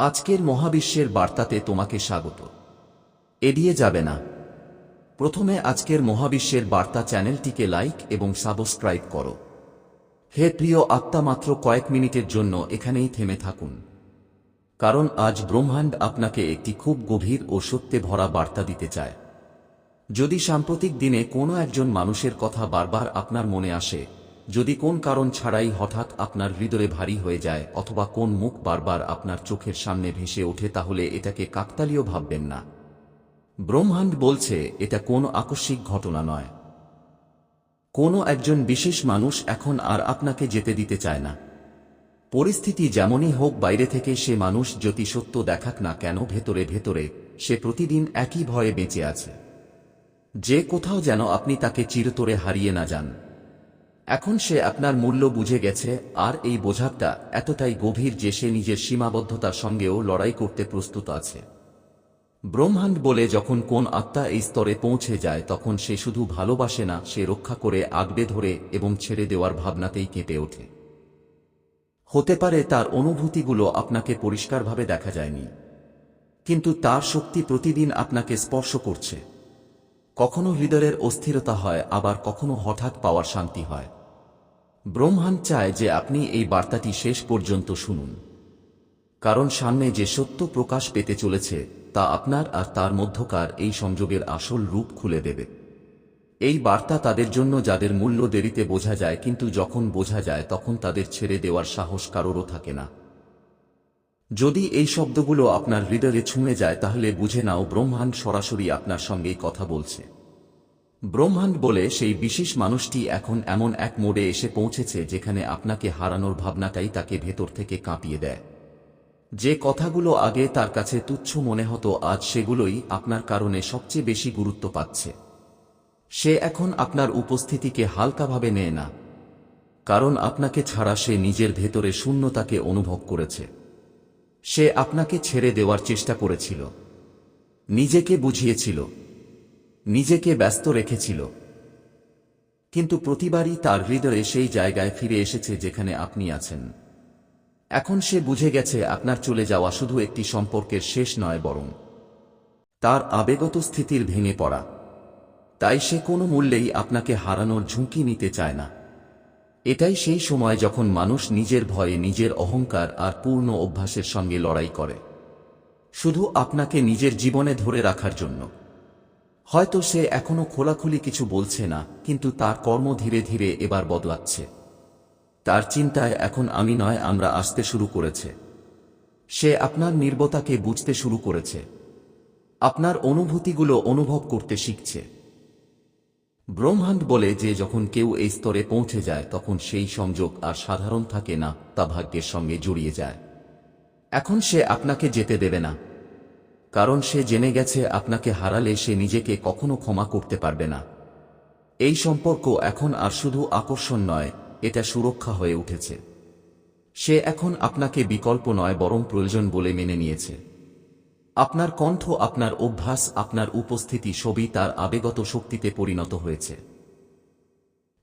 আজকের মহাবিশ্বের বার্তাতে তোমাকে স্বাগত। এড়িয়ে যাবে না। প্রথমে আজকের মহাবিশ্বের বার্তা চ্যানেলটিকে লাইক এবং সাবস্ক্রাইব করো। হে প্রিয় আত্মা, মাত্র কয়েক মিনিটের জন্য এখানেই থেমে থাকুন। কারণ আজ ব্রহ্মাণ্ড আপনাকে একটি খুব গভীর ও সত্যে ভরা বার্তা দিতে চায়। যদি সাম্প্রতিক দিনে কোনো একজন মানুষের কথা বারবার আপনার মনে আসে যদি কোন কারণ ছাড়াই হঠাৎ আপনার হৃদয়ে ভারী হয়ে যায় অথবা কোন মুখ বারবার আপনার চোখের সামনে ভেসে ওঠে, তাহলে এটাকে কাকতালীয় ভাববেন না। ব্রহ্মাণ্ড বলছে, এটা কোনো আকস্মিক ঘটনা নয়। কোনো একজন বিশেষ মানুষ এখন আর আপনাকে যেতে দিতে চায় না। পরিস্থিতি যেমনই হোক বাইরে থেকে সে মানুষ যদি সত্য দেখাক না কেন, ভেতরে ভেতরে সে প্রতিদিন একই ভয়ে বেঁচে আছে। যে কোথাও যেন আপনি তাকে চিরতরে হারিয়ে না যান। এখন সে আপনার মূল্য বুঝে গেছে, আর এই বোঝাটা এতটাই গভীর যে সে নিজের সীমাবদ্ধতার সঙ্গেও লড়াই করতে প্রস্তুত আছে। ব্রহ্মাণ্ড বলে যখন কোন আত্মা এই স্তরে পৌঁছে যায়, তখন সে শুধু ভালোবাসে না, সে রক্ষা করে, আগবে ধরে এবং ছেড়ে দেওয়ার ভাবনাতেই কেঁপে ওঠে। হতে পারে তার অনুভূতিগুলো আপনাকে পরিষ্কারভাবে দেখা যায়নি। কিন্তু তার শক্তি প্রতিদিন আপনাকে স্পর্শ করছে। কখনো হৃদয়ের অস্থিরতা হয়, আবার কখনো হঠাৎ পাওয়ার শান্তি হয়। ব্রহ্মাণ্ড চায় যে আপনি এই বার্তাটি শেষ পর্যন্ত শুনুন। কারণ সামনে যে সত্য প্রকাশ পেতে চলেছে, তা আপনার আর তার মধ্যকার এই সংযোগের আসল রূপ খুলে দেবে। এই বার্তা তাদের জন্য যাদের মূল্য দেরিতে বোঝা যায়, কিন্তু যখন বোঝা যায়, তখন তাদের ছেড়ে দেওয়ার সাহস কারোরও থাকে না। যদি এই শব্দগুলো আপনার হৃদয়ে ছুঁয়ে যায়, তাহলে বুঝে নাও ব্রহ্মাণ্ড সরাসরি আপনার সঙ্গেই কথা বলছে। ব্রহ্মাণ্ড বলে সেই বিশেষ মানুষটি এখন এমন এক মোড়ে এসে পৌঁছেছে যেখানে আপনাকে হারানোর ভাবনাটাই তাকে ভেতর থেকে কাঁপিয়ে দেয়। যে কথাগুলো আগে তার কাছে তুচ্ছ মনে হতো, আজ সেগুলোই আপনার কারণে সবচেয়ে বেশি গুরুত্ব পাচ্ছে। সে এখন আপনার উপস্থিতিকে হালকাভাবে নেয় না, কারণ আপনাকে ছাড়া সে নিজের ভেতরে শূন্যতাকে অনুভব করেছে। সে আপনাকে ছেড়ে দেওয়ার চেষ্টা করেছিল, নিজেকে বুঝিয়েছিল নিজেকে ব্যস্ত রেখেছিল। কিন্তু প্রতিবারই তার হৃদয়ে সেই জায়গায় ফিরে এসেছে যেখানে আপনি আছেন। এখন সে বুঝে গেছে আপনার চলে যাওয়া শুধু একটি সম্পর্কের শেষ নয় বরং তার আবেগত স্থিতির ভেঙে পড়া। তাই সে কোনো মূল্যেই আপনাকে হারানোর ঝুঁকি নিতে চায় না। এটাই সেই সময় যখন মানুষ নিজের ভয়ে নিজের অহংকার আর পূর্ণ অভ্যাসের সঙ্গে লড়াই করে। শুধু আপনাকে নিজের জীবনে ধরে রাখার জন্য। হয়তো সে এখনও খোলাখুলি কিছু বলছে না, কিন্তু তার কর্ম ধীরে ধীরে এবার বদলাচ্ছে। তার চিন্তায় এখন আমি নয়, আমরা আসতে শুরু করেছে। সে আপনার নির্বতাকে বুঝতে শুরু করেছে। আপনার অনুভূতিগুলো অনুভব করতে শিখছে। ব্রহ্মাণ্ড বলে যে যখন কেউ এই স্তরে পৌঁছে যায়, তখন সেই সংযোগ আর সাধারণ থাকে না, তা ভাগ্যের সঙ্গে জড়িয়ে যায়। এখন সে আপনাকে যেতে দেবে না। কারণ সে জেনে গেছে আপনাকে হারালে সে নিজেকে কখনো ক্ষমা করতে পারবে না। এই সম্পর্ক এখন আর শুধু আকর্ষণ নয়, এটা সুরক্ষা হয়ে উঠেছে। সে এখন আপনাকে বিকল্প নয়, বরং প্রয়োজন বলে মেনে নিয়েছে। আপনার কণ্ঠ, আপনার অভ্যাস, আপনার উপস্থিতি সবই তার আবেগত শক্তিতে পরিণত হয়েছে।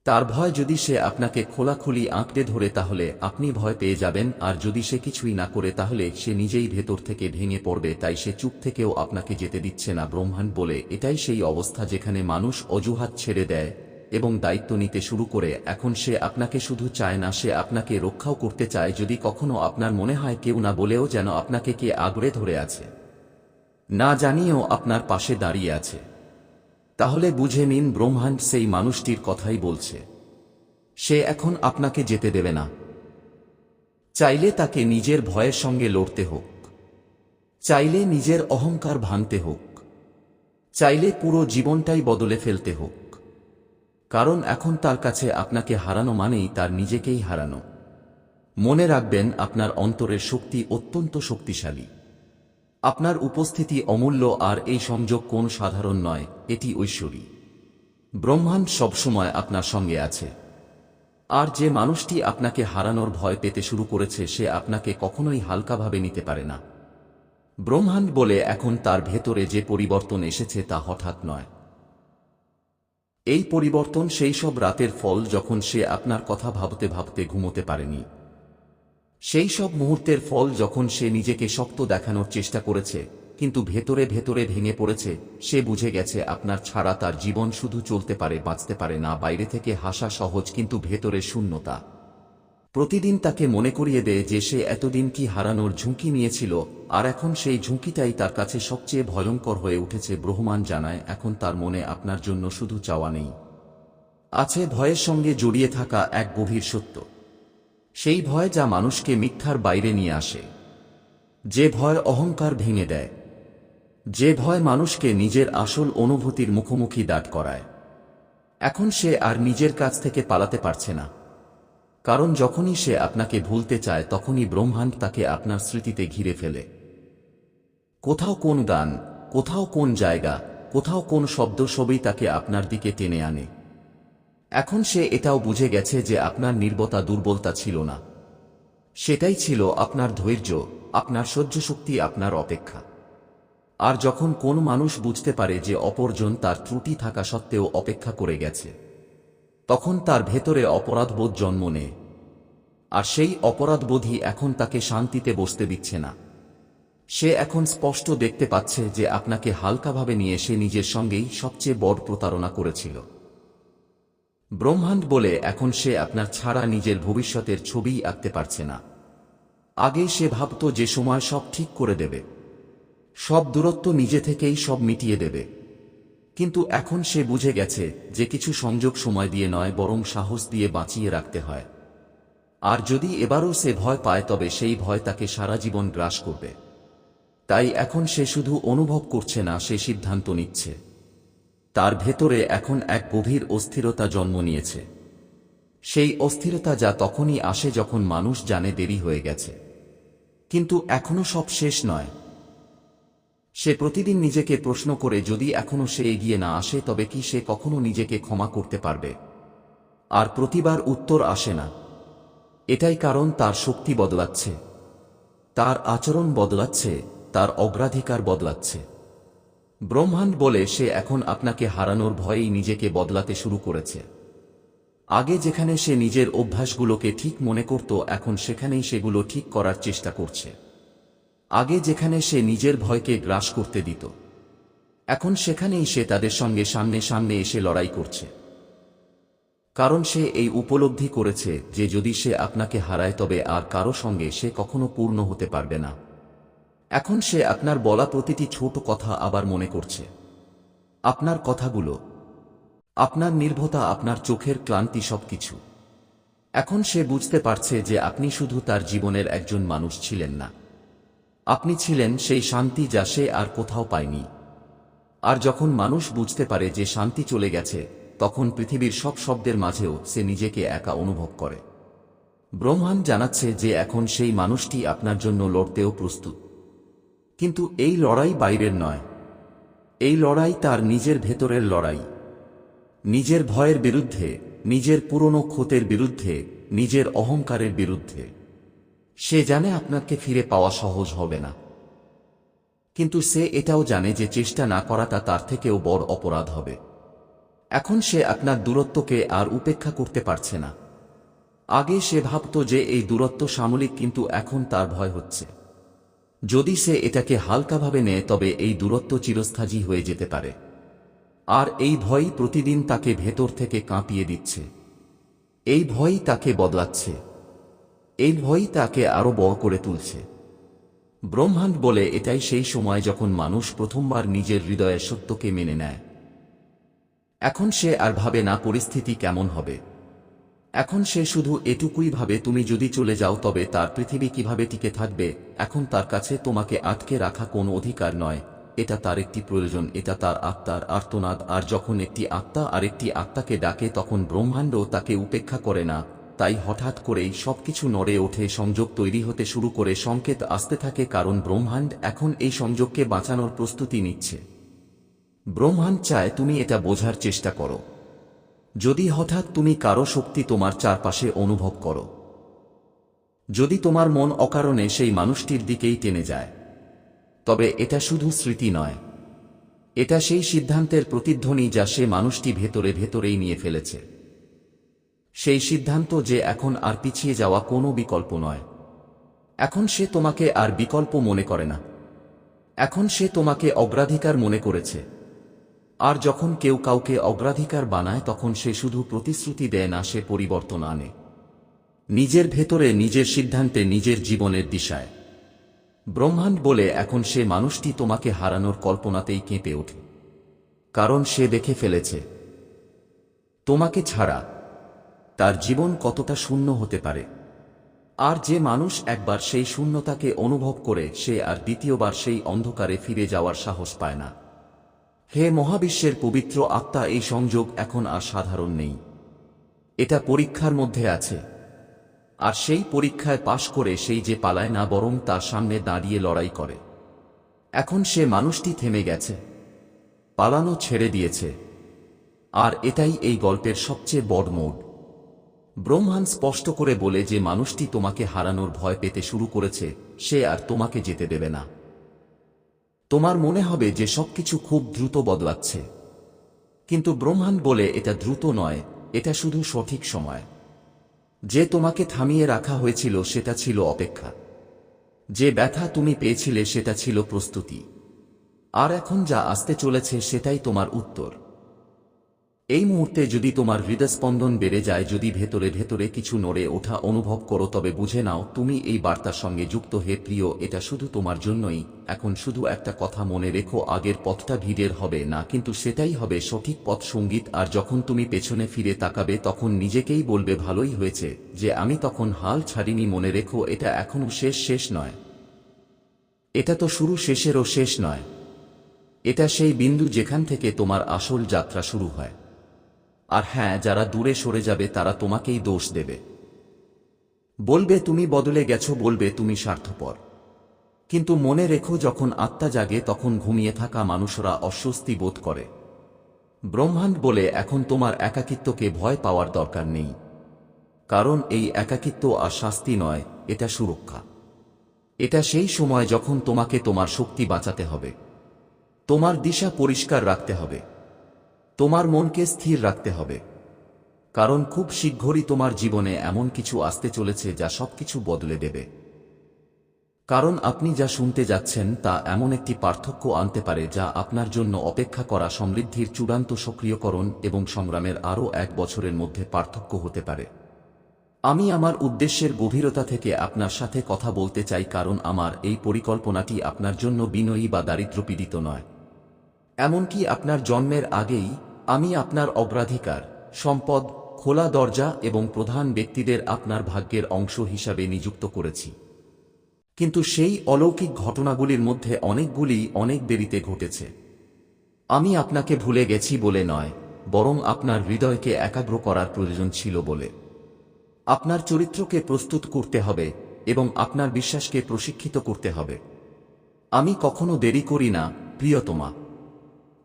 তার ভয় যদি সে আপনাকে খোলাখুলি আঁকড়ে ধরে তাহলে আপনি ভয় পেয়ে যাবেন, আর যদি সে কিছুই না করে তাহলে সে নিজেই ভেতর থেকে ভেঙে পড়বে, তাই সে চুপ থেকেও আপনাকে যেতে দিচ্ছে না ব্রহ্মাণ্ড বলে। এটাই সেই অবস্থা যেখানে মানুষ অজুহাত ছেড়ে দেয় এবং দায়িত্ব নিতে শুরু করে। এখন সে আপনাকে শুধু চায় না, সে আপনাকে রক্ষাও করতে চায়। যদি কখনো আপনার মনে হয় কেউ না বলেও যেন আপনাকে কে আগড়ে ধরে আছে। না জানিয়েও আপনার পাশে দাঁড়িয়ে আছে। তাহলে বুঝে নিন ব্রহ্মাণ্ড সেই মানুষটির কথাই বলছে। সে এখন আপনাকে যেতে দেবে না। চাইলে তাকে নিজের ভয়ের সঙ্গে লড়তে হোক। চাইলে নিজের অহংকার ভাঙতে হোক। চাইলে পুরো জীবনটাই বদলে ফেলতে হোক। কারণ এখন তার কাছে আপনাকে হারানো মানেই তার নিজেকেই হারানো। মনে রাখবেন, আপনার অন্তরের শক্তি অত্যন্ত শক্তিশালী। আপনার উপস্থিতি অমূল্য আর এই সংযোগ কোন সাধারণ নয়, এটি ঐশ্বরী। ব্রহ্মাণ্ড সবসময় আপনার সঙ্গে আছে। আর যে মানুষটি আপনাকে হারানোর ভয় পেতে শুরু করেছে, সে আপনাকে কখনোই হালকাভাবে নিতে পারে না। ব্রহ্মাণ্ড বলে এখন তার ভেতরে যে পরিবর্তন এসেছে তা হঠাৎ নয়। এই পরিবর্তন সেই সব রাতের ফল যখন সে আপনার কথা ভাবতে ভাবতে ঘুমোতে পারেনি। সেই সব মুহূর্তের ফল যখন সে নিজেকে শক্ত দেখানোর চেষ্টা করেছে, কিন্তু ভেতরে ভেতরে ভেঙে পড়েছে, সে বুঝে গেছে আপনার ছাড়া তার জীবন শুধু চলতে পারে, বাঁচতে পারে না, বাইরে থেকে হাসা সহজ কিন্তু ভেতরে শূন্যতা। প্রতিদিন তাকে মনে করিয়ে দেয় যে সে এতদিন কি হারানোর ঝুঁকি নিয়েছিল, আর এখন সেই ঝুঁকিটাই তার কাছে সবচেয়ে ভয়ঙ্কর হয়ে উঠেছে ব্রহ্মাণ জানায়, এখন তার মনে আপনার জন্য শুধু চাওয়া নেই। আছে ভয়ের সঙ্গে জড়িয়ে থাকা এক গভীর সত্য। সেই ভয় যা মানুষকে মিথ্যার বাইরে নিয়ে আসে। যে ভয় অহংকার ভেঙে দেয়। যে ভয় মানুষকে নিজের আসল অনুভূতির মুখোমুখি দাঁড় করায়। এখন সে আর নিজের কাছ থেকে পালাতে পারছে না। কারণ যখনই সে আপনাকে ভুলতে চায়, তখনই ব্রহ্মাণ্ড তাকে আপনার স্মৃতিতে ঘিরে ফেলে। কোথাও কোন গান, কোথাও কোন জায়গা, কোথাও কোন শব্দ সবই তাকে আপনার দিকে টেনে আনে। এখন সে এটাও বুঝে গেছে যে আপনার নির্বতা দুর্বলতা ছিল না। সেটাই ছিল আপনার ধৈর্য, আপনার সহ্য শক্তি আপনার অপেক্ষা। আর যখন কোন মানুষ বুঝতে পারে যে অপরজন তার ত্রুটি থাকা সত্ত্বেও অপেক্ষা করে গেছে, তখন তার ভেতরে অপরাধবোধ জন্ম নেয়। আর সেই অপরাধবোধই এখন তাকে শান্তিতে বসতে দিচ্ছে না। সে এখন স্পষ্ট দেখতে পাচ্ছে যে আপনাকে হালকাভাবে নিয়ে সে নিজের সঙ্গেই সবচেয়ে বড় প্রতারণা করেছিল। ব্রহ্মাণ্ড বলে এখন সে আপনার ছাড়া নিজের ভবিষ্যতের ছবিই আঁকতে পারছে না। আগে সে ভাবত যে সময় সব ঠিক করে দেবে। সব দূরত্ব নিজে থেকেই সব মিটিয়ে দেবে। কিন্তু এখন সে বুঝে গেছে যে কিছু সংযোগ সময় দিয়ে নয়, বরং সাহস দিয়ে বাঁচিয়ে রাখতে হয়। আর যদি এবারও সে ভয় পায়, তবে সেই ভয় তাকে সারা জীবন গ্রাস করবে। তাই এখন সে শুধু অনুভব করছে না, সে সিদ্ধান্ত নিচ্ছে। তার ভেতরে এখন এক গভীর অস্থিরতা জন্ম নিয়েছে। সেই অস্থিরতা যা তখনই আসে যখন মানুষ জানে দেরি হয়ে গেছে। কিন্তু এখনও সব শেষ নয়। সে প্রতিদিন নিজেকে প্রশ্ন করে, যদি এখনও সে এগিয়ে না আসে, তবে কি সে কখনো নিজেকে ক্ষমা করতে পারবে? আর প্রতিবার উত্তর আসে না। এটাই কারণ তার শক্তি বদলাচ্ছে। তার আচরণ বদলাচ্ছে, তার অগ্রাধিকার বদলাচ্ছে। ব্রহ্মাণ্ড বলে সে এখন আপনাকে হারানোর ভয়েই নিজেকে বদলাতে শুরু করেছে। আগে যেখানে সে নিজের অভ্যাসগুলোকে ঠিক মনে করত, এখন সেখানেই সেগুলো ঠিক করার চেষ্টা করছে। আগে যেখানে সে নিজের ভয়কে গ্রাস করতে দিত, এখন সেখানেই সে তাদের সঙ্গে সামনে সামনে এসে লড়াই করছে। কারণ সে এই উপলব্ধি করেছে যে যদি সে আপনাকে হারায়, তবে আর কারও সঙ্গে সে কখনো পূর্ণ হতে পারবে না। এখন সে আপনার বলা প্রতিটি ছোট কথা আবার মনে করছে। আপনার কথাগুলো, আপনার নির্ভতা, আপনার চোখের ক্লান্তি সবকিছু। এখন সে বুঝতে পারছে যে আপনি শুধু তার জীবনের একজন মানুষ ছিলেন না। আপনি ছিলেন সেই শান্তি যা সে আর কোথাও পায়নি। আর যখন মানুষ বুঝতে পারে যে শান্তি চলে গেছে, তখন পৃথিবীর সব শব্দের মাঝেও সে নিজেকে একা অনুভব করে। ব্রহ্মাণ্ড জানাচ্ছে যে এখন সেই মানুষটি আপনার জন্য লড়তেও প্রস্তুত। কিন্তু এই লড়াই বাইরের নয়। এই লড়াই তার নিজের ভেতরের লড়াই। নিজের ভয়ের বিরুদ্ধে, নিজের পুরনো ক্ষতের বিরুদ্ধে, নিজের অহংকারের বিরুদ্ধে। সে জানে আপনাকে ফিরে পাওয়া সহজ হবে না। কিন্তু সে এটাও জানে যে চেষ্টা না করাটা তার থেকেও বড় অপরাধ হবে। এখন সে আপনার দূরত্বকে আর উপেক্ষা করতে পারছে না। আগে সে ভাবত যে এই দূরত্ব সামলিক কিন্তু এখন তার ভয় হচ্ছে। যদি সে এটাকে হালকাভাবে নেয়, তবে এই দূরত্ব চিরস্থায়ী হয়ে যেতে পারে। আর এই ভয়ই প্রতিদিন তাকে ভেতর থেকে কাঁপিয়ে দিচ্ছে। এই ভয়ই তাকে বদলাচ্ছে। এই ভয়ই তাকে আরও বড় করে তুলছে। ব্রহ্মাণ্ড বলে এটাই সেই সময় যখন মানুষ প্রথমবার নিজের হৃদয়ের সত্যকে মেনে নেয়। এখন সে আর ভাবে না পরিস্থিতি কেমন হবে। এখন সে শুধু এটুকুই ভাবে, তুমি যদি চলে যাও, তবে তার পৃথিবী কীভাবে টিকে থাকবে? এখন তার কাছে তোমাকে আটকে রাখা কোনো অধিকার নয়। এটা তার একটি প্রয়োজন, এটা তার আত্মার আর্তনাদ, আর যখন একটি আত্মা আরেকটি আত্মাকে ডাকে, তখন ব্রহ্মাণ্ড তাকে উপেক্ষা করে না। তাই হঠাৎ করেই সবকিছু নড়ে ওঠে, সংযোগ তৈরি হতে শুরু করে, সংকেত আসতে থাকে, কারণ ব্রহ্মাণ্ড এখন এই সংযোগকে বাঁচানোর প্রস্তুতি নিচ্ছে। ব্রহ্মাণ্ড চায় তুমি এটা বোঝার চেষ্টা করো। যদি হঠাৎ তুমি কারও শক্তি তোমার চারপাশে অনুভব করো। যদি তোমার মন অকারণে সেই মানুষটির দিকেই টেনে যায়। তবে এটা শুধু স্মৃতি নয়। এটা সেই সিদ্ধান্তের প্রতিধ্বনি যা সে মানুষটি ভেতরে ভেতরেই নিয়ে ফেলেছে। সেই সিদ্ধান্ত যে এখন আর পিছিয়ে যাওয়া কোনো বিকল্প নয়। এখন সে তোমাকে আর বিকল্প মনে করে না। এখন সে তোমাকে অগ্রাধিকার মনে করেছে। আর যখন কেউ কাউকে অগ্রাধিকার বানায়, তখন সে শুধু প্রতিশ্রুতি দেয় না, সে পরিবর্তন আনে। নিজের ভেতরে নিজের সিদ্ধান্তে নিজের জীবনের দিশায়। ব্রহ্মাণ্ড বলে, এখন সে মানুষটি তোমাকে হারানোর কল্পনাতেই কেঁপে ওঠে। কারণ সে দেখে ফেলেছে, তোমাকে ছাড়া তার জীবন কতটা শূন্য হতে পারে। আর যে মানুষ একবার সেই শূন্যতাকে অনুভব করে, সে আর দ্বিতীয়বার সেই অন্ধকারে ফিরে যাওয়ার সাহস পায় না। হে মহাবিশ্বের পবিত্র আত্মা, এই সংযোগ এখন আর সাধারণ নেই। এটা পরীক্ষার মধ্যে আছে। আর সেই পরীক্ষায় পাশ করে সেই যে পালায় না, বরং তার সামনে দাঁড়িয়ে লড়াই করে। এখন সে মানুষটি থেমে গেছে। পালানো ছেড়ে দিয়েছে। আর এটাই এই গল্পের সবচেয়ে বড় মোড়। ব্রহ্মাণ স্পষ্ট করে বলে যে, মানুষটি তোমাকে হারানোর ভয় পেতে শুরু করেছে, সে আর তোমাকে যেতে দেবে না। তোমার মনে হবে যে সবকিছু খুব দ্রুত বদলাচ্ছে। কিন্তু ব্রহ্মাণ্ড বলে এটা দ্রুত নয়, এটা শুধু সঠিক সময়। যে তোমাকে থামিয়ে রাখা হয়েছিল সেটা ছিল অপেক্ষা। যে ব্যথা তুমি পেয়েছিলে সেটা ছিল প্রস্তুতি। আর এখন যা আসতে চলেছে সেটাই তোমার উত্তর। এই মুহূর্তে যদি তোমার হৃদস্পন্দন বেড়ে যায়, যদি ভেতরে ভেতরে কিছু নড়ে ওঠা অনুভব করো, তবে বুঝে নাও, তুমি এই বার্তার সঙ্গে যুক্ত হে প্রিয়, এটা শুধু তোমার জন্যই। এখন শুধু একটা কথা মনে রেখো, আগের পথটা ভিড়ের হবে না, কিন্তু সেটাই হবে সঠিক পথ সংগীত, আর যখন তুমি পেছনে ফিরে তাকাবে, তখন নিজেকেই বলবে, ভালোই হয়েছে। যে আমি তখন হাল ছাড়িনি, মনে রেখো, এটা এখনও শেষ শেষ নয়। এটা তো শুরু শেষেরও শেষ নয়। এটা সেই বিন্দু যেখান থেকে তোমার আসল যাত্রা শুরু হয়। আর হ্যাঁ যারা দূরে সরে যাবে, তারা তোমাকেই দোষ দেবে। বলবে, তুমি বদলে গেছো, বলবে, তুমি স্বার্থপর। কিন্তু মনে রেখো, যখন আত্মা জাগে, তখন ঘুমিয়ে থাকা মানুষরা অস্বস্তি বোধ করে। ব্রহ্মাণ্ড বলে, এখন তোমার একাকিত্বকে ভয় পাওয়ার দরকার নেই। কারণ এই একাকিত্ব আর শাস্তি নয়, এটা সুরক্ষা। এটা সেই সময় যখন তোমাকে তোমার শক্তি বাঁচাতে হবে। তোমার দিশা পরিষ্কার রাখতে হবে। তোমার মনকে স্থির রাখতে হবে। কারণ খুব শীঘ্রই তোমার জীবনে এমন কিছু আসতে চলেছে যা সবকিছু বদলে দেবে। কারণ আপনি যা শুনতে যাচ্ছেন তা এমন একটি পার্থক্য আনতে পারে যা আপনার জন্য অপেক্ষা করা সমৃদ্ধির চূড়ান্ত সক্রিয়করণ এবং সংগ্রামের আরও এক বছরের মধ্যে পার্থক্য হতে পারে। আমি আমার উদ্দেশ্যের গভীরতা থেকে আপনার সাথে কথা বলতে চাই কারণ আমার এই পরিকল্পনাটি আপনার জন্য বিনয়ী বা দারিদ্রপীড়িত নয়। এমনকি আপনার জন্মের আগেই আমি আপনার অগ্রাধিকার, সম্পদ, খোলা দরজা এবং প্রধান ব্যক্তিদের আপনার ভাগ্যের অংশ হিসাবে নিযুক্ত করেছি। কিন্তু সেই অলৌকিক ঘটনাগুলির মধ্যে অনেকগুলি অনেক দেরিতে ঘটেছে। আমি আপনাকে ভুলে গেছি বলে নয়, বরং আপনার হৃদয়কে একাগ্র করার প্রয়োজন ছিল বলে। আপনার চরিত্রকে প্রস্তুত করতে হবে এবং আপনার বিশ্বাসকে প্রশিক্ষিত করতে হবে। আমি কখনো দেরি করি না, প্রিয়তমা।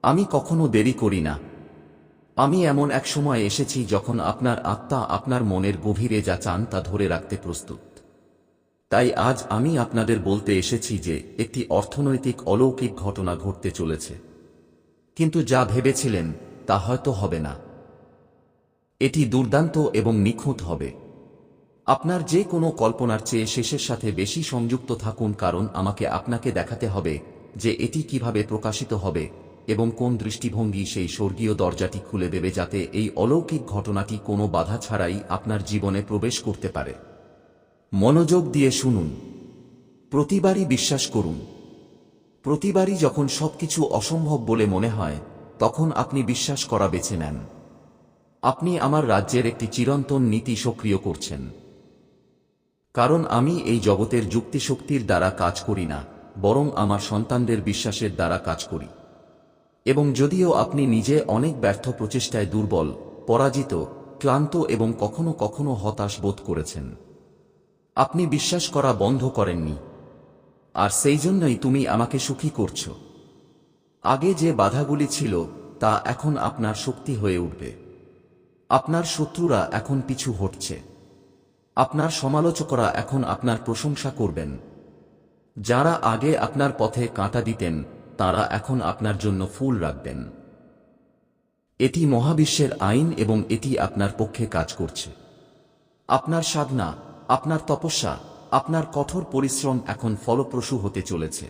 আমি কখনো দেরি করি না। আমি এমন এক সময় এসেছি যখন আপনার আত্মা আপনার মনের গভীরে যা চান তা ধরে রাখতে প্রস্তুত। তাই আজ আমি আপনাদের বলতে এসেছি যে একটি অর্থনৈতিক অলৌকিক ঘটনা ঘটতে চলেছে। কিন্তু যা ভেবেছিলেন তা হয়তো হবে না। এটি দুর্দান্ত এবং নিখুঁত হবে। আপনার যে কোনো কল্পনার চেয়ে শেষের সাথে বেশি সংযুক্ত থাকুন কারণ আমাকে আপনাকে দেখাতে হবে যে এটি কীভাবে প্রকাশিত হবে এবং কোন দৃষ্টিভঙ্গি সেই স্বর্গীয় দরজাটি খুলে দেবে যাতে এই অলৌকিক ঘটনাটি কোনো বাধা ছাড়াই আপনার জীবনে প্রবেশ করতে পারে। মনোযোগ দিয়ে শুনুন। প্রতিবারই বিশ্বাস করুন। প্রতিবারই যখন সবকিছু অসম্ভব বলে মনে হয়, তখন আপনি বিশ্বাস করা বেছে নেন। আপনি আমার রাজ্যের একটি চিরন্তন নীতি সক্রিয় করছেন। কারণ আমি এই জগতের যুক্তিশক্তির দ্বারা কাজ করি না, বরং আমার সন্তানদের বিশ্বাসের দ্বারা কাজ করি। এবং যদিও আপনি নিজে অনেক ব্যর্থ প্রচেষ্টায় দুর্বল, পরাজিত, ক্লান্ত এবং কখনো কখনো হতাশ বোধ করেছেন। আপনি বিশ্বাস করা বন্ধ করেননি। আর সেই জন্যই তুমি আমাকে সুখী করছ। আগে যে বাধাগুলি ছিল, তা এখন আপনার শক্তি হয়ে উঠবে। আপনার শত্রুরা এখন পিছু হটছে। আপনার সমালোচকরা এখন আপনার প্রশংসা করবেন। যারা আগে আপনার পথে কাঁটা দিতেন তারা এখন আপনার জন্য ফুল রাখবেন। এটি মহাবিশ্বের আইন এবং এটি আপনার পক্ষে কাজ করছে। আপনার সাধনা, আপনার তপস্যা, আপনার কঠোর পরিশ্রম এখন ফলপ্রসূ হতে চলেছে।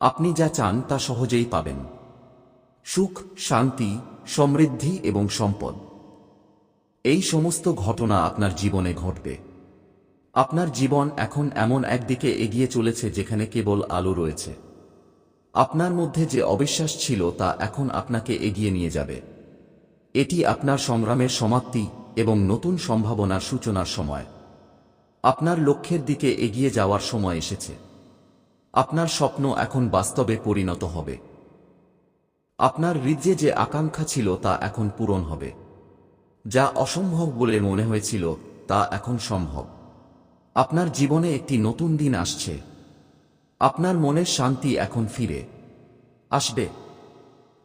আপনি যা চান তা সহজেই পাবেন। সুখ, শান্তি, সমৃদ্ধি এবং সম্পদ। এই সমস্ত ঘটনা আপনার জীবনে ঘটবে। আপনার জীবন এখন এমন একদিকে এগিয়ে চলেছে যেখানে কেবল আলো রয়েছে। আপনার মধ্যে যে অবিশ্বাস ছিল তা এখন আপনাকে এগিয়ে নিয়ে যাবে। এটি আপনার সংগ্রামের সমাপ্তি এবং নতুন সম্ভাবনার সূচনার সময়। আপনার লক্ষ্যের দিকে এগিয়ে যাওয়ার সময় এসেছে। আপনার স্বপ্ন এখন বাস্তবে পরিণত হবে। আপনার হৃদয়ে যে আকাঙ্ক্ষা ছিল তা এখন পূরণ হবে। যা অসম্ভব বলে মনে হয়েছিল তা এখন সম্ভব। আপনার জীবনে একটি নতুন দিন আসছে। আপনার মনের শান্তি এখন ফিরে। আসবে।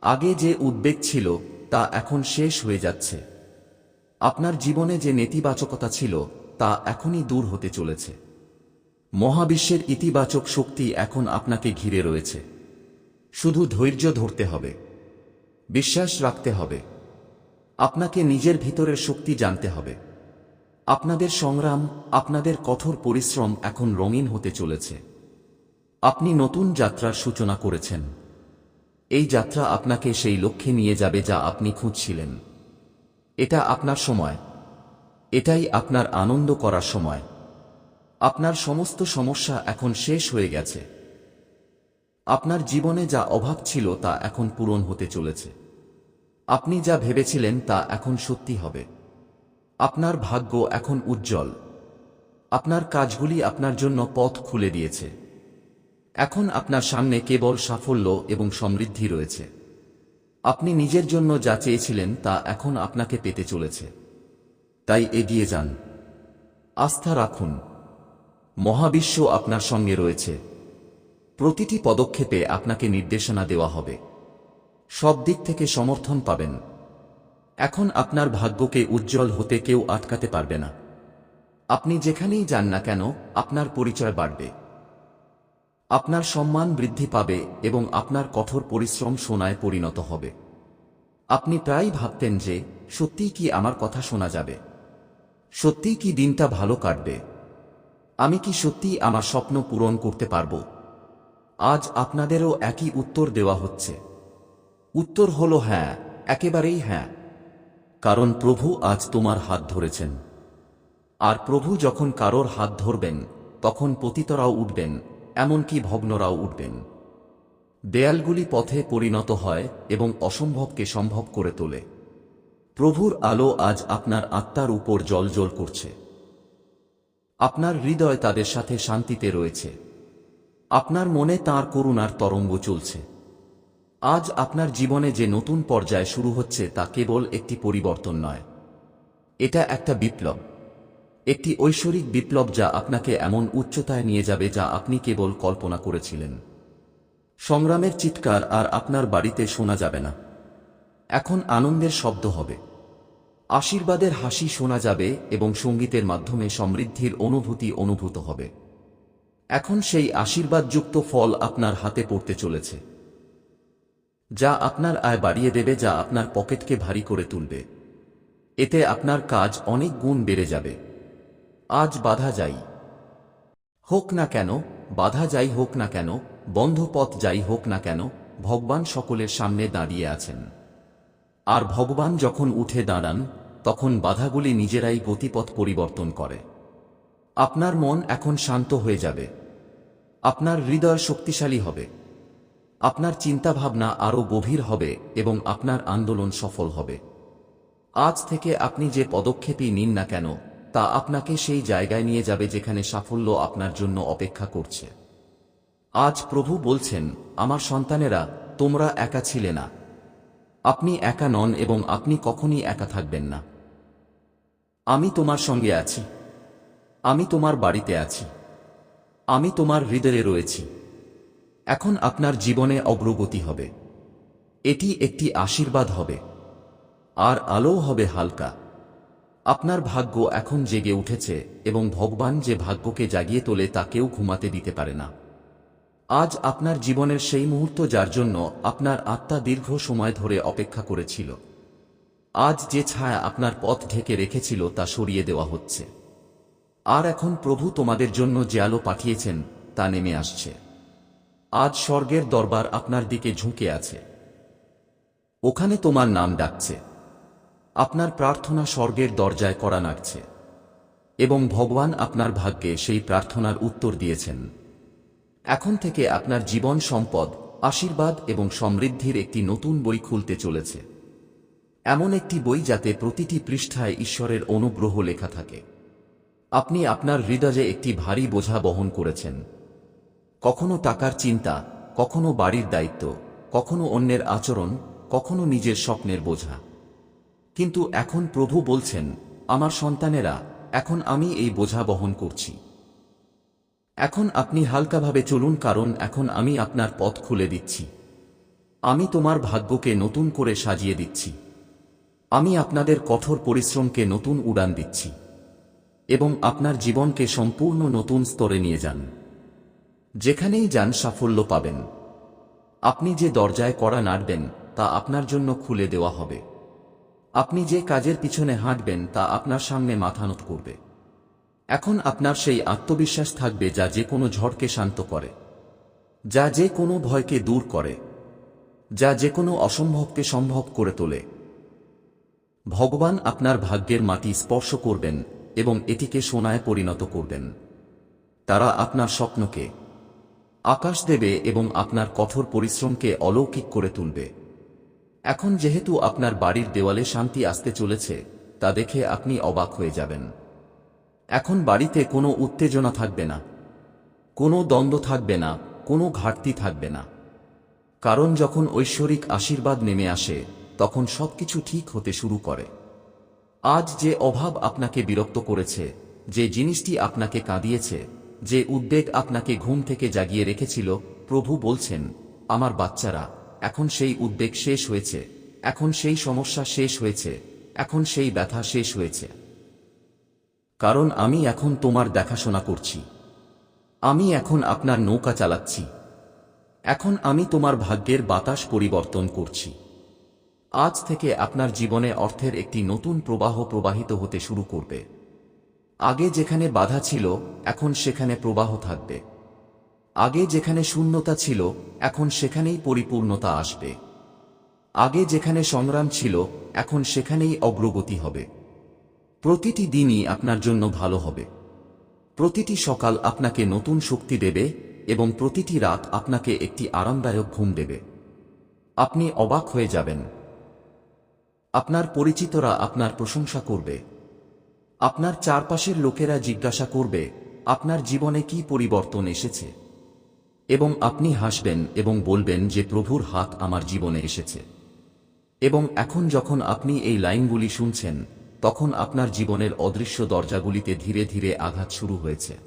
আগে যে উদ্বেগ ছিল, তা এখন শেষ হয়ে যাচ্ছে। আপনার জীবনে যে নেতিবাচকতা ছিল, তা এখনই দূর হতে চলেছে। মহাবিশ্বের ইতিবাচক শক্তি এখন আপনাকে ঘিরে রয়েছে। শুধু ধৈর্য ধরতে হবে। বিশ্বাস রাখতে হবে। আপনাকে নিজের ভিতরের শক্তি জানতে হবে। আপনাদের সংগ্রাম, আপনাদের কঠোর পরিশ্রম এখন রঙিন হতে চলেছে। আপনি নতুন যাত্রার সূচনা করেছেন। এই যাত্রা আপনাকে সেই লক্ষ্যে নিয়ে যাবে যা আপনি খুঁজছিলেন। এটা আপনার সময়। এটাই আপনার আনন্দ করার সময়। আপনার সমস্ত সমস্যা এখন শেষ হয়ে গেছে। আপনার জীবনে যা অভাব ছিল তা এখন পূরণ হতে চলেছে। আপনি যা ভেবেছিলেন তা এখন সত্যি হবে। আপনার ভাগ্য এখন উজ্জ্বল। আপনার কাজগুলি আপনার জন্য পথ খুলে দিয়েছে। এখন আপনার সামনে কেবল সাফল্য এবং সমৃদ্ধি রয়েছে। আপনি নিজের জন্য যা চেয়েছিলেন তা এখন আপনাকে পেতে চলেছে। তাই এগিয়ে যান। আস্থা রাখুন। মহাবিশ্ব আপনার সঙ্গে রয়েছে। প্রতিটি পদক্ষেপে আপনাকে নির্দেশনা দেওয়া হবে। সব দিক থেকে সমর্থন পাবেন। এখন আপনার ভাগ্যকে উজ্জ্বল হতে কেউ আটকাতে পারবে না। আপনি যেখানেই যান না কেন, আপনার পরিচয় বাড়বে। আপনার সম্মান বৃদ্ধি পাবে এবং আপনার কঠোর পরিশ্রম সোনায় পরিণত হবে। আপনি প্রায় ভাবতেন যে, সত্যিই কি আমার কথা শোনা যাবে? সত্যিই কি দিনটা ভালো কাটবে? আমি কি সত্যিই আমার স্বপ্ন পূরণ করতে পারব? আজ আপনাদেরও একই উত্তর দেওয়া হচ্ছে। উত্তর হল হ্যাঁ একেবারেই হ্যাঁ। কারণ প্রভু আজ তোমার হাত ধরেছেন। আর প্রভু যখন কারোর হাত ধরবেন, তখন পতিতরাও উঠবেন। এমনকি ভগ্নরাও উঠবেন। দেয়ালগুলি পথে পরিণত হয় এবং অসম্ভবকে সম্ভব করে তোলে। প্রভুর আলো আজ আপনার আত্মার উপর জলজল করছে। আপনার হৃদয় তাদের সাথে শান্তিতে রয়েছে। আপনার মনে তার করুণার তরঙ্গ চলছে। আজ আপনার জীবনে যে নতুন পর্যায় শুরু হচ্ছে তা কেবল একটি পরিবর্তন নয়। এটা একটা বিপ্লব। একটি ঐশ্বরিক বিপ্লব যা আপনাকে এমন উচ্চতায় নিয়ে যাবে যা আপনি কেবল কল্পনা করেছিলেন। সংগ্রামের চিৎকার আর আপনার বাড়িতে শোনা যাবে না। এখন আনন্দের শব্দ হবে। আশীর্বাদের হাসি শোনা যাবে এবং সঙ্গীতের মাধ্যমে সমৃদ্ধির অনুভূতি অনুভূত হবে। এখন সেই আশীর্বাদযুক্ত ফল আপনার হাতে পড়তে চলেছে। যা আপনার আয় বাড়িয়ে দেবে, যা আপনার পকেটকে ভারী করে তুলবে। এতে আপনার কাজ অনেক গুণ বেড়ে যাবে। আজ বাধা যাই। হোক না কেন, বাধা যাই হোক না কেন, বন্ধ পথ যাই হোক না কেন, ভগবান সকলের সামনে দাঁড়িয়ে আছেন। আর ভগবান যখন উঠে দাঁড়ান, তখন বাধাগুলি নিজেরাই গতিপথ পরিবর্তন করে। আপনার মন এখন শান্ত হয়ে যাবে। আপনার হৃদয় শক্তিশালী হবে। আপনার চিন্তাভাবনা আরও গভীর হবে এবং আপনার আন্দোলন সফল হবে। আজ থেকে আপনি যে পদক্ষেপই নিন না কেন তা আপনাকে সেই জায়গায় নিয়ে যাবে যেখানে সাফল্য আপনার জন্য অপেক্ষা করছে। আজ প্রভু বলছেন, আমার সন্তানেরা, তোমরা একা ছিলে না। আপনি একা নন এবং আপনি কখনই একা থাকবেন না। আমি তোমার সঙ্গে আছি। আমি তোমার বাড়িতে আছি। আমি তোমার হৃদয়ে রয়েছি। এখন আপনার জীবনে অগ্রগতি হবে। এটি একটি আশীর্বাদ হবে। আর আলো হবে হালকা। আপনার ভাগ্য এখন জেগে উঠেছে এবং ভগবান যে ভাগ্যকে জাগিয়ে তোলে তা কেউ ঘুমাতে দিতে পারে না। আজ আপনার জীবনের সেই মুহূর্ত যার জন্য আপনার আত্মা দীর্ঘ সময় ধরে অপেক্ষা করেছিল। আজ যে ছায়া আপনার পথ ঢেকে রেখেছিল তা সরিয়ে দেওয়া হচ্ছে। আর এখন প্রভু তোমাদের জন্য যে আলো পাঠিয়েছেন, তা নেমে আসছে। আজ স্বর্গের দরবার আপনার দিকে ঝুঁকে আছে। ওখানে তোমার নাম ডাকছে। আপনার প্রার্থনা স্বর্গের দরজায় করা নাড়ছে। এবং ভগবান আপনার ভাগ্যে সেই প্রার্থনার উত্তর দিয়েছেন। এখন থেকে আপনার জীবন সম্পদ, আশীর্বাদ এবং সমৃদ্ধির একটি নতুন বই খুলতে চলেছে। এমন একটি বই যাতে প্রতিটি পৃষ্ঠায় ঈশ্বরের অনুগ্রহ লেখা থাকে। আপনি আপনার হৃদয়ে একটি ভারী বোঝা বহন করেছেন। কখনো টাকার চিন্তা, কখনো বাড়ির দায়িত্ব, কখনো অন্যের আচরণ, কখনো নিজের স্বপ্নের বোঝা। কিন্তু এখন প্রভু বলছেন, আমার সন্তানেরা, এখন আমি এই বোঝা বহন করছি। এখন আপনি হালকাভাবে চলুন কারণ এখন আমি আপনার পথ খুলে দিচ্ছি। আমি তোমার ভাগ্যকে নতুন করে সাজিয়ে দিচ্ছি। আমি আপনাদের কঠোর পরিশ্রমকে নতুন উড়ান দিচ্ছি। এবং আপনার জীবনকে সম্পূর্ণ নতুন স্তরে নিয়ে যান। যেখানেই যান সাফল্য পাবেন। আপনি যে দরজায় করা নাড়বেন, তা আপনার জন্য খুলে দেওয়া হবে। আপনি যে কাজের পিছনে হাঁটবেন তা আপনার সামনে মাথা নত করবে। এখন আপনার সেই আত্মবিশ্বাস থাকবে যা যে কোনো ঝড়কে শান্ত করে, যা যে কোনো ভয়কে দূর করে, যা যে কোনো অসম্ভবকে সম্ভব করে তোলে। ভগবান আপনার ভাগ্যের মাটি স্পর্শ করবেন এবং এটিকে সোনায় পরিণত করবেন। তারা আপনার স্বপ্নকে, আকাশ দেবে এবং আপনার কঠোর পরিশ্রমকে অলৌকিক করে তুলবে। এখন যেহেতু আপনার বাড়ির দেওয়ালে শান্তি আসতে চলেছে, তা দেখে আপনি অবাক হয়ে যাবেন। এখন বাড়িতে কোনো উত্তেজনা থাকবে না। কোনো দ্বন্দ্ব থাকবে না, কোনো ঘাটতি থাকবে না। কারণ যখন ঐশ্বরিক আশীর্বাদ নেমে আসে, তখন সবকিছু ঠিক হতে শুরু করে। আজ যে অভাব আপনাকে বিরক্ত করেছে, যে জিনিসটি আপনাকে কাঁদিয়েছে, যে উদ্বেগ আপনাকে ঘুম থেকে জাগিয়ে রেখেছিল, প্রভু বলছেন, আমার বাচ্চারা এখন সেই উদ্বেগ শেষ হয়েছে, এখন সেই সমস্যা শেষ হয়েছে, এখন সেই ব্যথা শেষ হয়েছে। কারণ আমি এখন তোমার দেখাশোনা করছি। আমি এখন আপনার নৌকা চালাচ্ছি। এখন আমি তোমার ভাগ্যের বাতাস পরিবর্তন করছি। আজ থেকে আপনার জীবনে অর্থের একটি নতুন প্রবাহ প্রবাহিত হতে শুরু করবে। আগে যেখানে বাধা ছিল, এখন সেখানে প্রবাহ থাকবে। আগে যেখানে শূন্যতা ছিল, এখন সেখানেই পরিপূর্ণতা আসবে। আগে যেখানে সংগ্রাম ছিল, এখন সেখানেই অগ্রগতি হবে। প্রতিটি দিনই আপনার জন্য ভালো হবে। প্রতিটি সকাল আপনাকে নতুন শক্তি দেবে এবং প্রতিটি রাত আপনাকে একটি আরামদায়ক ঘুম দেবে। আপনি অবাক হয়ে যাবেন। আপনার পরিচিতরা আপনার প্রশংসা করবে। আপনার চারপাশের লোকেরা জিজ্ঞাসা করবে, আপনার জীবনে কি পরিবর্তন এসেছে? এবং আপনি হাসবেন এবং বলবেন যে প্রভুর হাত আমার জীবনে এসেছে। এবং এখন যখন আপনি এই লাইনগুলি শুনছেন, তখন আপনার জীবনের অদৃশ্য দরজাগুলিতে ধীরে ধীরে আঘাত শুরু হয়েছে।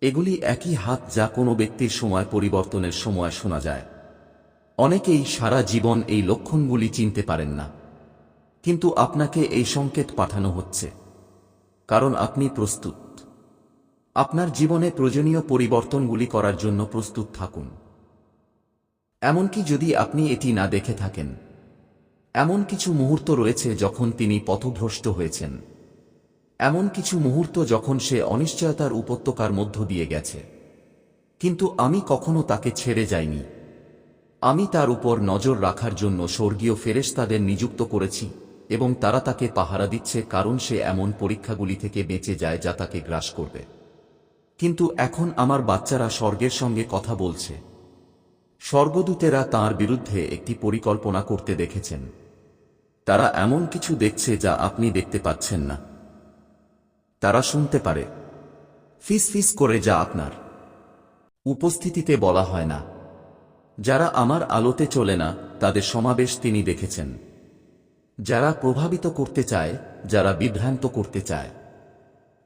এগুলি একই হাত যা কোনো ব্যক্তির সময় পরিবর্তনের সময় শোনা যায়। অনেকেই সারা জীবন এই লক্ষণগুলি চিনতে পারেন না। কিন্তু আপনাকে এই সংকেত পাঠানো হচ্ছে। কারণ আপনি প্রস্তুত। আপনার জীবনে প্রয়োজনীয় পরিবর্তনগুলি করার জন্য প্রস্তুত থাকুন। এমনকি যদি আপনি এটি না দেখে থাকেন, এমন কিছু মুহূর্ত রয়েছে যখন তিনি পথভ্রষ্ট হয়েছেন। এমন কিছু মুহূর্ত যখন সে অনিশ্চয়তার উপত্যকার মধ্য দিয়ে গেছে। কিন্তু আমি কখনো তাকে ছেড়ে যাইনি। আমি তার উপর নজর রাখার জন্য স্বর্গীয় ফেরেশতাদের নিযুক্ত করেছি এবং তারা তাকে পাহারা দিচ্ছে কারণ সে এমন পরীক্ষাগুলি থেকে বেঁচে যায় যা তাকে গ্রাস করবে। কিন্তু এখন আমার বাচ্চারা স্বর্গের সঙ্গে কথা বলছে। স্বর্গদূতেরা তার বিরুদ্ধে একটি পরিকল্পনা করতে দেখেছেন। তারা এমন কিছু দেখছে যা আপনি দেখতে পাচ্ছেন না। তারা শুনতে পারে। ফিস ফিস করে যা আপনার। উপস্থিতিতে বলা হয় না। যারা আমার আলোতে চলে না, তাদের সমাবেশ তিনি দেখেছেন। যারা প্রভাবিত করতে চায়, যারা বিভ্রান্ত করতে চায়।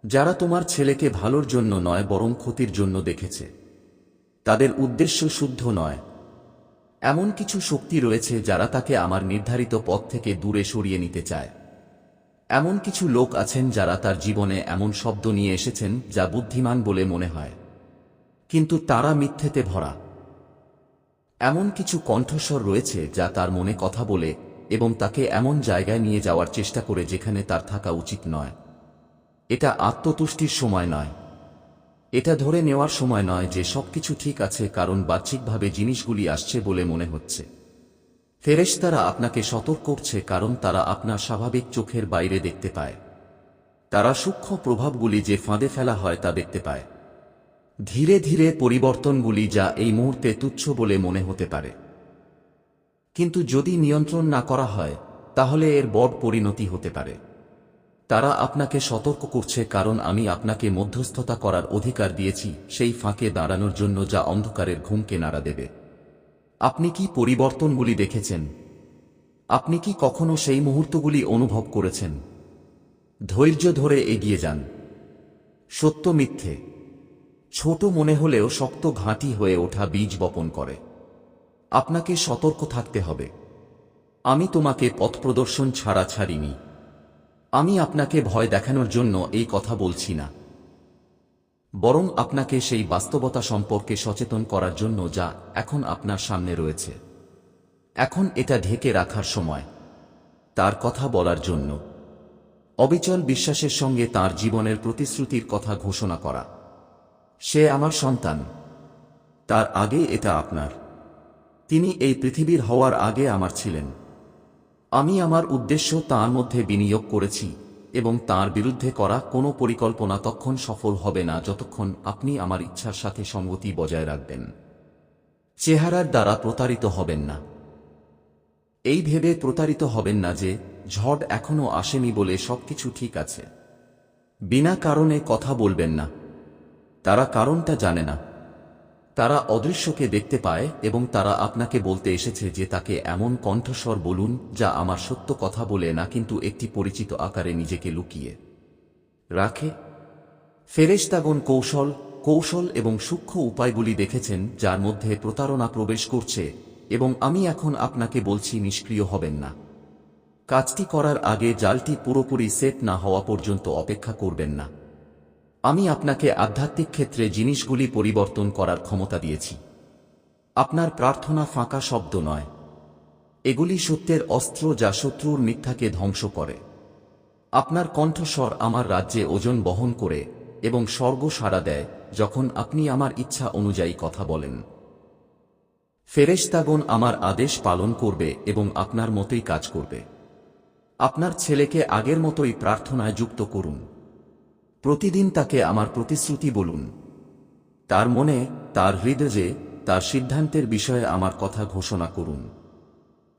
যারা তোমার ছেলেকে ভালোর জন্য নয়, বরং ক্ষতির জন্য দেখেছে। তাদের উদ্দেশ্য শুদ্ধ নয়। এমন কিছু শক্তি রয়েছে যারা তাকে আমার নির্ধারিত পথ থেকে দূরে সরিয়ে নিতে চায়। এমন কিছু লোক আছেন যারা তার জীবনে এমন শব্দ নিয়ে এসেছেন যা বুদ্ধিমান বলে মনে হয়। কিন্তু তারা মিথ্যেতে ভরা। এমন কিছু কণ্ঠস্বর রয়েছে যা তার মনে কথা বলে এবং তাকে এমন জায়গায় নিয়ে যাওয়ার চেষ্টা করে যেখানে তার থাকা উচিত নয়। এটা আত্মতুষ্টির সময় নয়। এটা ধরে নেওয়ার সময় নয় যে সবকিছু ঠিক আছে কারণ বাহ্যিকভাবে জিনিসগুলি আসছে বলে মনে হচ্ছে। ফেরেশতারা আপনাকে সতর্ক করছে কারণ তারা আপনার স্বাভাবিক চোখের বাইরে দেখতে পায়। তারা সূক্ষ্ম প্রভাবগুলি যে ফাঁদে ফেলা হয় তা দেখতে পায়। ধীরে ধীরে পরিবর্তনগুলি যা এই মুহূর্তে তুচ্ছ বলে মনে হতে পারে। কিন্তু যদি নিয়ন্ত্রণ না করা হয়, তাহলে এর বড় পরিণতি হতে পারে। তারা আপনাকে সতর্ক করছে কারণ আমি আপনাকে মধ্যস্থতা করার অধিকার দিয়েছি, সেই ফাঁকে দাঁড়ানোর জন্য যা অন্ধকারের ঘুমকে নাড়া দেবে। আপনি কি পরিবর্তনগুলি দেখেছেন? আপনি কি কখনো সেই মুহূর্তগুলি অনুভব করেছেন? ধৈর্য ধরে এগিয়ে যান। সত্য মিথ্যে। ছোট মনে হলেও শক্ত ঘাঁটি হয়ে ওঠা বীজ বপন করে। আপনাকে সতর্ক থাকতে হবে। আমি তোমাকে পথ প্রদর্শন ছাড়া ছাড়িনি। আমি আপনাকে ভয় দেখানোর জন্য এই কথা বলছি না। বরং আপনাকে সেই বাস্তবতা সম্পর্কে সচেতন করার জন্য যা এখন আপনার সামনে রয়েছে। এখন এটা ঢেকে রাখার সময়। তার কথা বলার জন্য। অবিচল বিশ্বাসের সঙ্গে তার জীবনের প্রতিশ্রুতির কথা ঘোষণা করা। সে আমার সন্তান। তার আগে এটা আপনার। তিনি এই পৃথিবীর হওয়ার আগে আমার ছিলেন। আমি আমার উদ্দেশ্য তার মধ্যে বিনিয়োগ করেছি, এবং তার বিরুদ্ধে করা কোনো পরিকল্পনা তখন সফল হবে না যতক্ষণ আপনি আমার ইচ্ছার সাথে সঙ্গতি বজায় রাখবেন। চেহারার দ্বারা প্রতারিত হবেন না। এই ভেবে প্রতারিত হবেন না যে, ঝড় এখনও আসেনি বলে সবকিছু ঠিক আছে। বিনা কারণে কথা বলবেন না। তারা কারণটা জানে না। তারা অদৃশ্যকে দেখতে পায় এবং তারা আপনাকে বলতে এসেছে যে তাকে এমন কণ্ঠস্বর বলুন, যা আমার সত্য কথা বলে না কিন্তু একটি পরিচিত আকারে নিজেকে লুকিয়ে রাখে। ফেরেশতাগণ কৌশল কৌশল এবং সূক্ষ্ম উপায়গুলি দেখেছেন, যার মধ্যে প্রতারণা প্রবেশ করছে এবং আমি এখন আপনাকে বলছি নিষ্ক্রিয় হবেন না। কাজটি করার আগে জালটি পুরোপুরি সেট না হওয়া পর্যন্ত অপেক্ষা করবেন না। আমি আপনাকে আধ্যাত্মিক ক্ষেত্রে জিনিসগুলি পরিবর্তন করার ক্ষমতা দিয়েছি। আপনার প্রার্থনা ফাঁকা শব্দ নয়। এগুলি সত্যের অস্ত্র যা শত্রুর মিথ্যাকে ধ্বংস করে। আপনার কণ্ঠস্বর আমার রাজ্যে ওজন বহন করে এবং স্বর্গ সাড়া দেয় যখন আপনি আমার ইচ্ছা অনুযায়ী কথা বলেন। ফেরেশতাগণ আমার আদেশ পালন করবে এবং আপনার মতোই কাজ করবে। আপনার ছেলেকে আগের মতোই প্রার্থনায় যুক্ত করুন। প্রতিদিন তাকে আমার প্রতিশ্রুতি বলুন। তার মনে, তার হৃদয়ে, তার সিদ্ধান্তের বিষয়ে আমার কথা ঘোষণা করুন।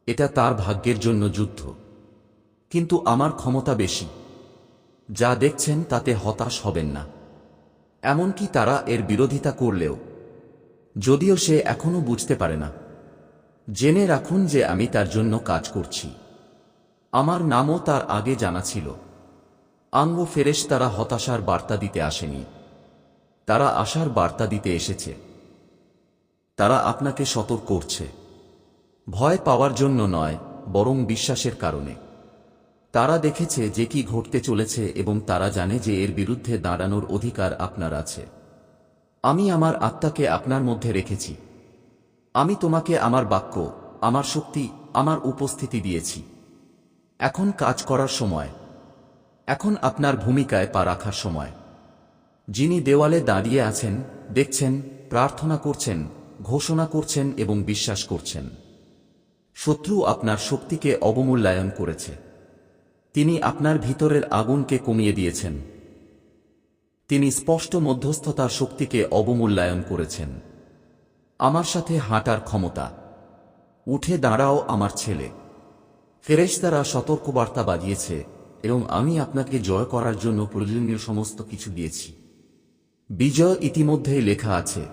এটা তার ভাগ্যের জন্য যুদ্ধ। কিন্তু আমার ক্ষমতা বেশি। যা দেখছেন তাতে হতাশ হবেন না। এমনকি তারা এর বিরোধিতা করলেও। যদিও সে এখনও বুঝতে পারে না। জেনে রাখুন যে আমি তার জন্য কাজ করছি। আমার নামও তার আগে জানা ছিল। আঙ্গ ফেরেশ তারা হতাশার বার্তা দিতে আসেনি। তারা আশার বার্তা দিতে এসেছে। তারা আপনাকে সতর্ক করছে। ভয় পাওয়ার জন্য নয়, বরং বিশ্বাসের কারণে। তারা দেখেছে যে কি ঘটতে চলেছে এবং তারা জানে যে এর বিরুদ্ধে দাঁড়ানোর অধিকার আপনার আছে। আমি আমার আত্মাকে আপনার মধ্যে রেখেছি। আমি তোমাকে আমার বাক্য, আমার শক্তি, আমার উপস্থিতি দিয়েছি। এখন কাজ করার সময়। এখন আপনার ভূমিকায় পা রাখার সময়। যিনি দেওয়ালে দাঁড়িয়ে আছেন, দেখছেন, প্রার্থনা করছেন, ঘোষণা করছেন এবং বিশ্বাস করছেন। শত্রু আপনার শক্তিকে অবমূল্যায়ন করেছে। তিনি আপনার ভিতরের আগুনকে কমিয়ে দিয়েছেন। তিনি স্পষ্ট মধ্যস্থতার শক্তিকে অবমূল্যায়ন করেছেন। আমার সাথে হাঁটার ক্ষমতা। উঠে দাঁড়াও আমার ছেলে। ফেরেশতারা সতর্কবার্তা বাজিয়েছে এবং আমি আপনাকে জয় করার জন্য প্রয়োজনীয় সমস্ত কিছু দিয়েছি। বিজয় ইতিমধ্যেই লেখা আছে।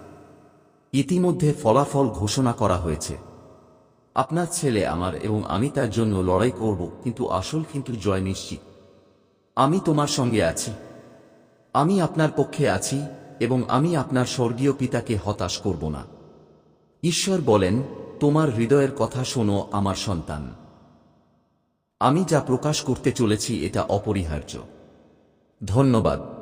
ইতিমধ্যে ফলাফল ঘোষণা করা হয়েছে। আপনার ছেলে আমার এবং আমি তার জন্য লড়াই করব, কিন্তু আসল কিন্তু জয় নিশ্চিত। আমি তোমার সঙ্গে আছি। আমি আপনার পক্ষে আছি এবং আমি আপনার স্বর্গীয় পিতাকে হতাশ করব না। ঈশ্বর বলেন, তোমার হৃদয়ের কথা শোনো আমার সন্তান। আমি যা প্রকাশ করতে চলেছি এটা অপরিহার্য। ধন্যবাদ।